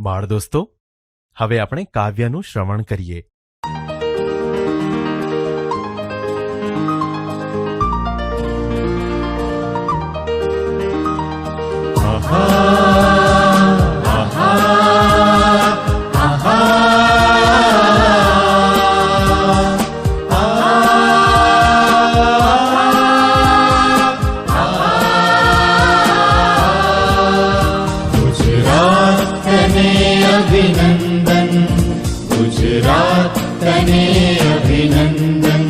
બાળ દોસ્તો હવે આપણે કાવ્યનું શ્રવણ કરીએ. ગુજરાત गुजरा कने अभिनन्दन।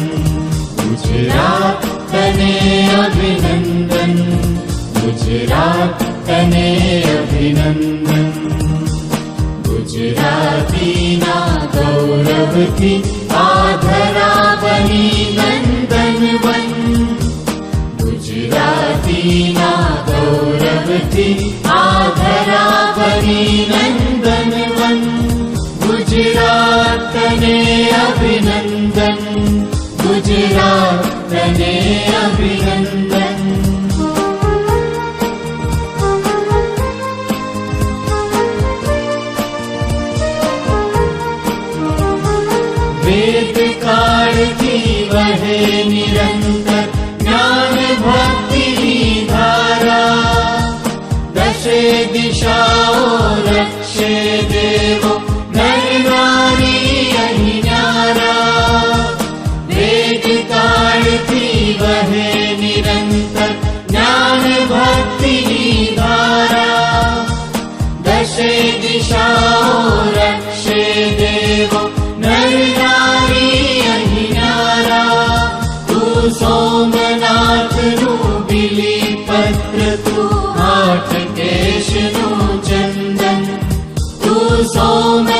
गुजरा कने अभिनन्दन्। गुजराने अभिनन्दन। गुजराती न गौरवी आधरावीनन्दुजराती गुजरातीना गौरवति आधरावीन रक्षे देव नङ्गारीयारा तु सोङ्गनाथली पत्र देश तु चन्द सोम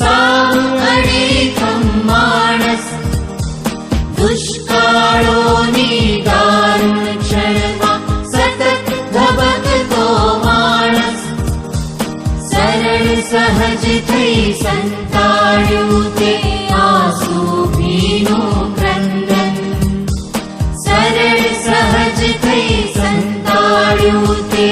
साङ्गणिकं माणस दुष्कालो नितान् क्षण सतत् माणस सरल सहजिते सन्तायुते मासु मीनो गृन्दन् सरल सहजतै सन्तायुते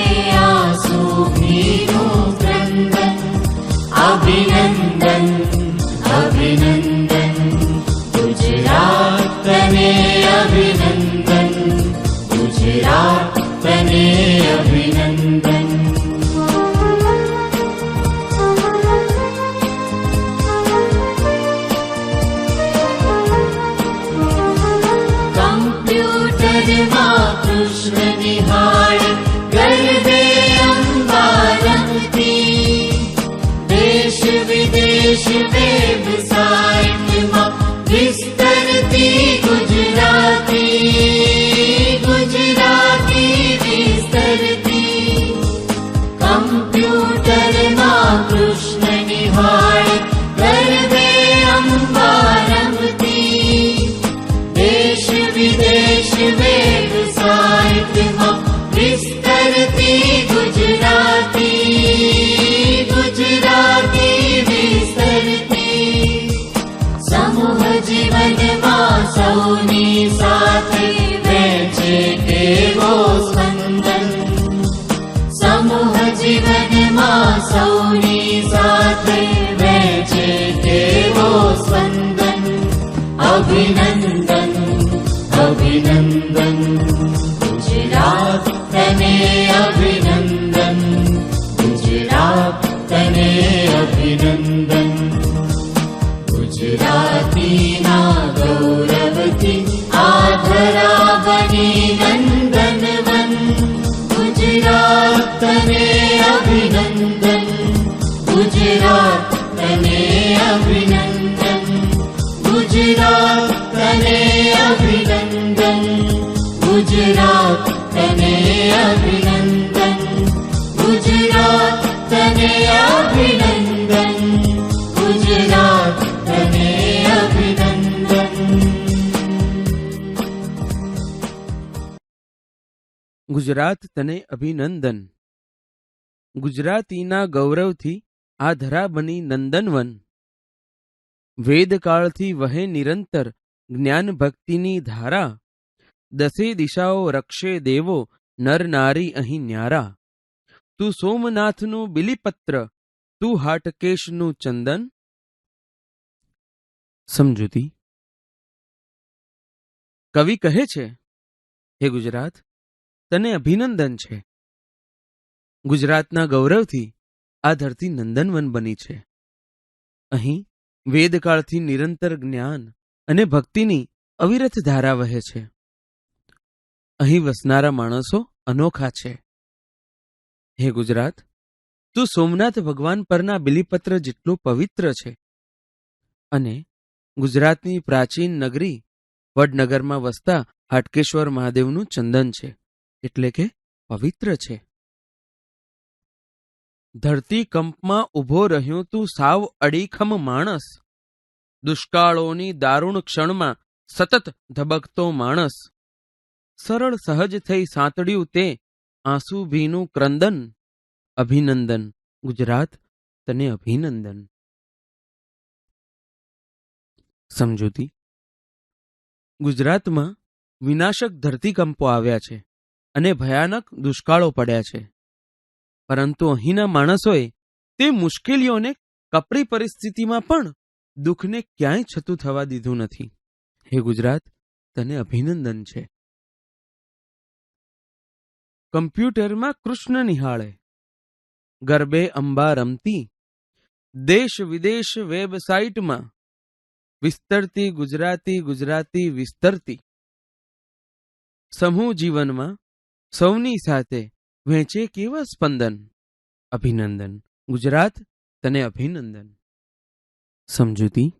साथी वेचे देवो सन्दन् समूह जीवन मा सौनी साथी वेचे देवो सन्दन् अभिनन्दन् अभिनन्द તને અભિનંદન ગુજરાત તને અભિનંદન ગુજરાત તને અભિનંદન ગુજરાત તને અભિનંદન ગુજરાત તને અભિનંદન ગુજરાત ગુજરાત તને અભિનંદન ગુજરાતીના ગૌરવથી આ ધરા બની નંદનવન. વેદકાળથી વહે નિરંતર જ્ઞાન ભક્તિની ધારા. દસે દિશાઓ રક્ષે દેવો, નર નારી અહીં ન્યારા. તું સોમનાથનું બિલીપત્ર, તું હાટકેશનું ચંદન. સમજૂતી. કવિ કહે છે, હે ગુજરાત, તને અભિનંદન છે. ગુજરાતના ગૌરવથી આ ધરતી નંદનવન બની છે. અહીં વેદકાળથી નિરંતર જ્ઞાન અને ભક્તિની અવિરત ધારા વહે છે. અહીં વસનારા માણસો અનોખા છે. હે ગુજરાત, તું સોમનાથ ભગવાન પરના બિલીપત્ર જેટલું પવિત્ર છે. અને ગુજરાતની પ્રાચીન નગરી વડનગરમાં વસતા હાટકેશ્વર મહાદેવનું ચંદન છે. એટલે કે પવિત્ર છે. ધરતી કંપમાં ઊભો રહ્યો તું સાવ અડીખમ માણસ. દુષ્કાળોની દારૂણ ક્ષણમાં સતત ધબકતો માણસ. સરળ સહજ થઈ સાંતડ્યું તે આંસુભીનું ક્રંદન. અભિનંદન, ગુજરાત તને અભિનંદન. સમજૂતી? ગુજરાતમાં વિનાશક ધરતીકંપો આવ્યા છે અને ભયાનક દુષ્કાળો પડ્યા છે. પરંતુ અહીંના માણસોએ તે મુશ્કેલીઓને કપરી પરિસ્થિતિમાં પણ દુઃખને ક્યાંય છતું થવા દીધું નથી. હે ગુજરાત, તને અભિનંદન છે. કમ્પ્યુટરમાં કૃષ્ણ નિહાળે. ગરબે અંબા રમતી. દેશ વિદેશ વેબસાઇટમાં વિસ્તરતી ગુજરાતી ગુજરાતી વિસ્તરતી. સમૂહ જીવનમાં સૌની સાથે વહેંચે કેવા સ્પંદન? અભિનંદન. ગુજરાત તને અભિનંદન. સમજૂતી?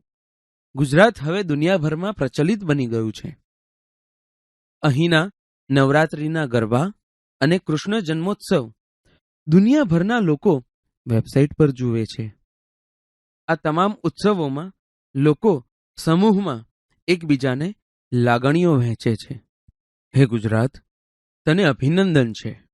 ગુજરાત હવે દુનિયાભરમાં પ્રચલિત બની ગયું છે. અહીંના નવરાત્રિના ગરબા અને કૃષ્ણ જન્મોત્સવ દુનિયાભરના લોકો વેબસાઇટ પર જુએ છે. આ તમામ ઉત્સવોમાં લોકો સમૂહમાં એકબીજાને લાગણીઓ વહેંચે છે. હે ગુજરાત, તને અભિનંદન છે.